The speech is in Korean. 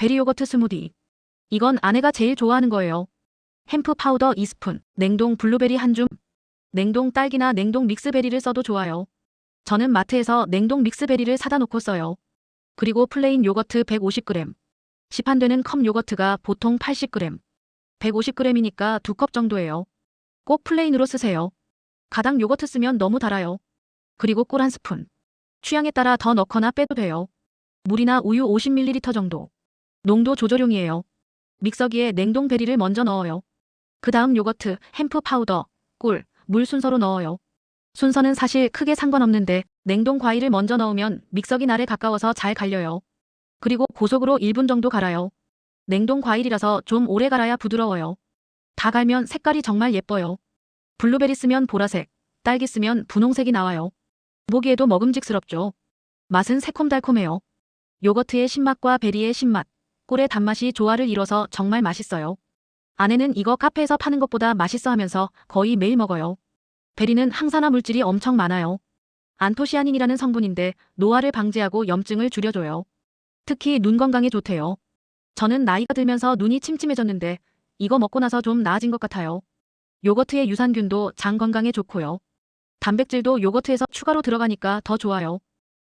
베리 요거트 스무디. 이건 아내가 제일 좋아하는 거예요. 햄프 파우더 2스푼, 냉동 블루베리 한 줌, 냉동 딸기나 냉동 믹스베리를 써도 좋아요. 저는 마트에서 냉동 믹스베리를 사다 놓고 써요. 그리고 플레인 요거트 150g. 시판되는 컵 요거트가 보통 80g. 150g이니까 두 컵 정도예요. 꼭 플레인으로 쓰세요. 가당 요거트 쓰면 너무 달아요. 그리고 꿀 한 스푼. 취향에 따라 더 넣거나 빼도 돼요. 물이나 우유 50ml 정도. 농도 조절용이에요. 믹서기에 냉동 베리를 먼저 넣어요. 그 다음 요거트, 햄프 파우더, 꿀, 물 순서로 넣어요. 순서는 사실 크게 상관없는데 냉동 과일을 먼저 넣으면 믹서기 날에 가까워서 잘 갈려요. 그리고 고속으로 1분 정도 갈아요. 냉동 과일이라서 좀 오래 갈아야 부드러워요. 다 갈면 색깔이 정말 예뻐요. 블루베리 쓰면 보라색, 딸기 쓰면 분홍색이 나와요. 보기에도 먹음직스럽죠. 맛은 새콤달콤해요. 요거트의 신맛과 베리의 신맛, 꿀의 단맛이 조화를 이뤄서 정말 맛있어요. 아내는 이거 카페에서 파는 것보다 맛있어 하면서 거의 매일 먹어요. 베리는 항산화 물질이 엄청 많아요. 안토시아닌이라는 성분인데 노화를 방지하고 염증을 줄여줘요. 특히 눈 건강에 좋대요. 저는 나이가 들면서 눈이 침침해졌는데 이거 먹고 나서 좀 나아진 것 같아요. 요거트의 유산균도 장 건강에 좋고요. 단백질도 요거트에서 추가로 들어가니까 더 좋아요.